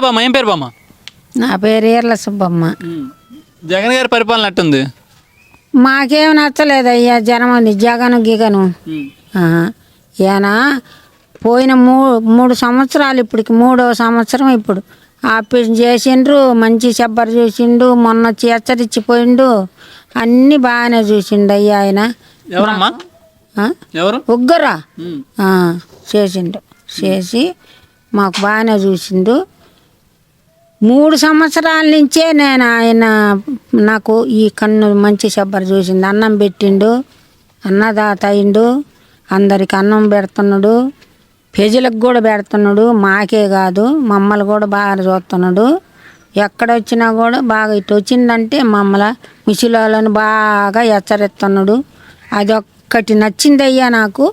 బామ్మ? ఏం పేరు బామ్మ? నా పేరు ఈర్ల సుబ్బమ్మ. జగన్ గారి పరిపాలన మాకేం నచ్చలేదయ్యా జనమంది జగను గిగను. ఈయన పోయిన మూ మూడు సంవత్సరాలు ఇప్పటికి మూడో సంవత్సరం ఇప్పుడు. ఆపరేషన్ చేసిండ్రు మంచి చెప్పరు చూసిండు మొన్న వచ్చి హెచ్చరించిపోయిండు అన్నీ బాగానే చూసిండు అయ్యా ఆయన ఉగ్గురా? చేసిండు. చేసి మాకు బాగానే చూసిండు. మూడు సంవత్సరాల నుంచే నేను ఆయన నాకు ఈ కన్ను మంచి శబ్బరు చూసింది అన్నం పెట్టిండు అన్నదాత అయిండు అందరికి అన్నం పెడుతున్నాడు ప్రజలకు కూడా పెడుతున్నాడు మాకే కాదు మమ్మల్ని కూడా బాగా చూస్తున్నాడు. ఎక్కడ వచ్చినా కూడా బాగా ఇటు వచ్చిందంటే మమ్మల ముసలిళ్ళని బాగా హెచ్చరిస్తున్నాడు. అది ఒక్కటి నచ్చిందయ్యా నాకు.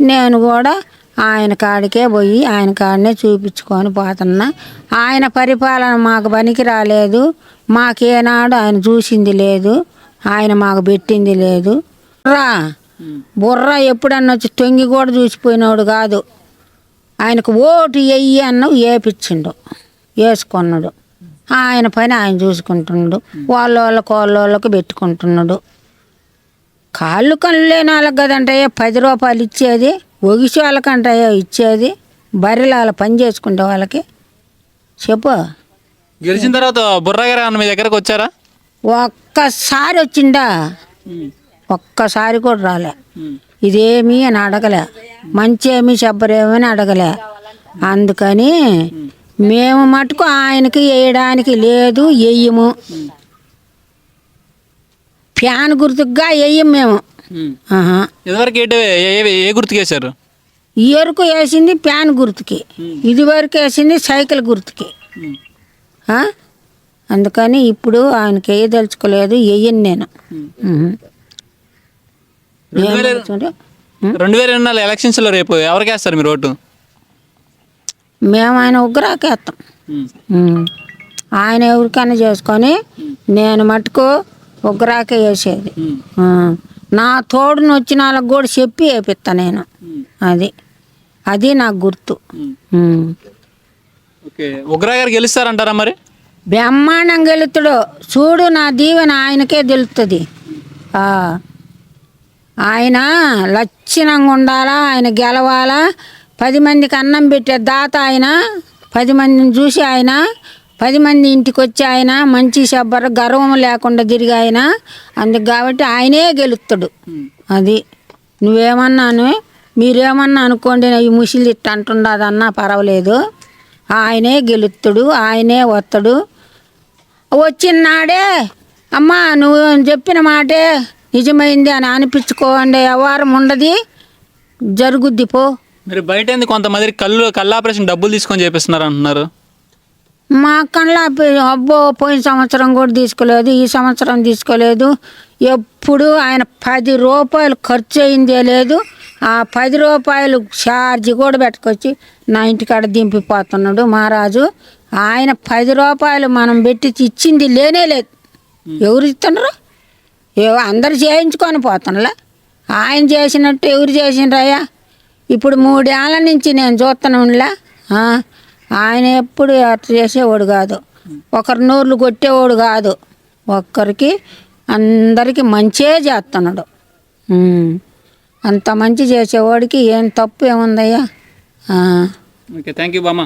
నేను కూడా ఆయన కాడికే పోయి ఆయన కాడనే చూపించుకొని పోతున్నా. ఆయన పరిపాలన మాకు పనికి రాలేదు. మాకేనాడు ఆయన చూసింది లేదు. ఆయన మాకు పెట్టింది లేదు. రా బుర్ర ఎప్పుడన్నా వచ్చి తొంగి కూడా చూసిపోయినాడు కాదు. ఆయనకు ఓటు వెయ్యి అన్న వేపించిండు వేసుకున్నాడు ఆయన పని ఆయన చూసుకుంటున్నాడు. వాళ్ళ వాళ్ళకి వాళ్ళ వాళ్ళకి పెట్టుకుంటున్నాడు. కాళ్ళు కళ్ళు లేని వాళ్ళకి కదంటే పది రూపాయలు ఇచ్చేది. ఒగిసి వాళ్ళకంటయ్యా ఇచ్చేది బర్రెలు వాళ్ళ పని చేసుకుంటే వాళ్ళకి. చెప్పు. గెలిచిన తర్వాత బుర్రా గారు అన్న మీ దగ్గరకు వచ్చారా? ఒక్కసారి వచ్చిండా? ఒక్కసారి కూడా రాలే. ఇదేమి అని అడగలే. మంచి ఏమి చెప్పరేమి అని అడగలే. అందుకని మేము మటుకు ఆయనకి వేయడానికి లేదు వెయ్యము ఫ్యాన్ గుర్తుగా వెయ్యం మేము. ఇదివరకు ఏ ఏ- ఏ గుర్తుకేశారు ఈ ఎరుకు వేసింది ఫ్యాన్ గుర్తుకి. ఇది వరకు వేసింది సైకిల్ గుర్తుకి? అందుకని ఇప్పుడు ఆయనకి వేయదలుచుకోలేదు వేయను నేను. రెండు వేల ఇరవై నాలుగు ఎలక్షన్స్లో రేపు ఎవరికి వేస్తారు మీరు ఓటు? మేము ఆయన ఉగ్రాకేస్తాం. ఆయన ఎవరికైనా చేసుకొని నేను మటుకు ఉగ్రాకే వేసేది. నా తోడుని వచ్చిన వాళ్ళకి కూడా చెప్పి వేపిస్తా నేను. అది. అది నాకు గుర్తు. ఉమ్. ఓకే. ఉగ్రా గారు గెలుస్తారంటారా మరి? బ్రహ్మాండం గెలుతుడు. చూడు నా దీవెన ఆయనకే తెలుస్తుంది. ఆయన లక్షణంగా ఉండాలా ఆయన గెలవాలా పది మందికి అన్నం పెట్టే దాత ఆయన పది మందిని చూసి ఆయన పది మంది ఇంటికి వచ్చి ఆయన మంచి శబ్బర గర్వం లేకుండా తిరిగి ఆయన అందుకు కాబట్టి ఆయనే గెలుస్తాడు. అది నువ్వేమన్నాను? మీరేమన్నా అనుకోండి ఈ ముసిలి ఇట్ట అంటుండదన్నా పర్వాలేదు. ఆయనే గెలుస్తాడు ఆయనే వస్తాడు. వచ్చిన నాడే అమ్మా నువ్వు చెప్పిన మాటే నిజమైంది అని అనిపించుకోండి వ్యవహారం ఉండదు. జరుగుద్ది పో. మీరు బయట కొంతమంది కళ్ళు కళ్ళు ఆపరేషన్ డబ్బులు తీసుకొని చేపిస్తున్నారు అంటున్నారు? మా కళ్ళ అబ్బో పోయిన సంవత్సరం కూడా తీసుకోలేదు ఈ సంవత్సరం తీసుకోలేదు. ఎప్పుడు ఆయన పది రూపాయలు ఖర్చు అయిందే లేదు. ఆ పది రూపాయలు ఛార్జ్ కూడా పెట్టుకొచ్చి నా ఇంటికాడ దింపిపోతున్నాడు మహారాజు. ఆయన పది రూపాయలు మనం పెట్టి ఇచ్చింది లేనే లేదు. ఎవరు ఇస్తున్నారు? అందరు చేయించుకొని పోతున్నలే ఆయన చేసినట్టు ఎవరు చేసిండ్రయ్యా ఇప్పుడు మూడేళ్ళ నుంచి నేను చూస్తున్నానులే. ఆయన ఎప్పుడు అట్లా చేసేవాడు కాదు. ఒకరి నోర్లు కొట్టేవాడు కాదు. ఒక్కరికి అందరికీ మంచే చేస్తున్నాడు. అంత మంచి చేసేవాడికి ఏం తప్పు ఏముందయ్యా? ఓకే థ్యాంక్ యూ బామ్మ.